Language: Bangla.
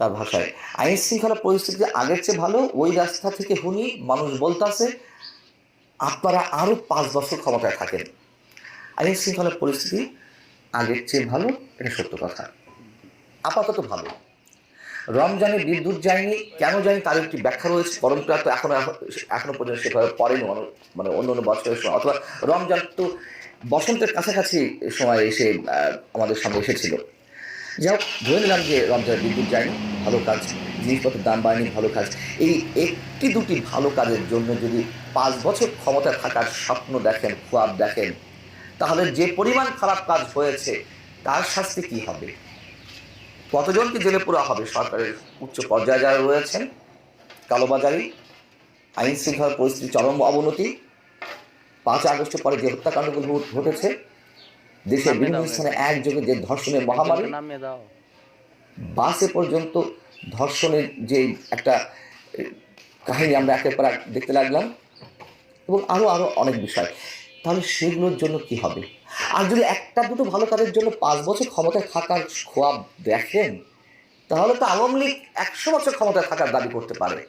তার ভাষায়। আইন শৃঙ্খলা পরিস্থিতি আগের চেয়ে ভালো ওই রাস্তা থেকে শুনি মানুষ বলতেছে আপনারা আরও পাঁচ বছর ক্ষমতায় থাকেন। আইন শৃঙ্খলা পরিস্থিতি আগের চেয়ে ভালো এটা সত্য কথা। আপাতত ভালো। রমজানে বিদ্যুৎ যায়নি কেন যায়নি তার একটি ব্যাখ্যা রয়েছে পরম্পরা তো এখনও এখনও পর্যন্ত সেভাবে পড়েনি মানে অন্য অন্য বছরের সময়। অথবা রমজান তো বসন্তের কাছাকাছি সময় এসে আমাদের সামনে এসেছিল। যাই হোক ধরে নিলাম যে রমজানের বিদ্যুৎ যায়নি। ভালো কাজ জিনিসপত্রের দাম বাড়েনি ভালো কাজ। এই একটি দুটি ভালো কাজের জন্য যদি পাঁচ বছর ক্ষমতা থাকার স্বপ্ন দেখেন খোয়াব দেখেন তাহলে যে পরিমাণ খারাপ কাজ হয়েছে তার শাস্তি কি হবে? কতজনকে জেলে পোড়া হবে? সরকারের উচ্চ পর্যায়ে যারা রয়েছেন কালোবাজারি আইন শৃঙ্খলা পরিস্থিতি চরম অবনতি পাঁচ আগস্টের পরে যে হত্যাকাণ্ডগুলো ঘটেছে দেশের বিভিন্ন স্থানে একযোগে যে ধর্ষণের মহামারী বাসে পর্যন্ত ধর্ষণের যে একটা কাহিনী আমরা একের পর দেখতে লাগলাম এবং আরও আরও অনেক বিষয়। তাহলে সেগুলোর জন্য কি হবে? আর যদি একটা, দুটো ভালো কাজের জন্য পাঁচ বছর ক্ষমতায় থাকার খোয়াব দেখেন, তাহলে তো আওয়ামী লীগ একশো বছর ক্ষমতায় থাকার দাবি করতে পারে।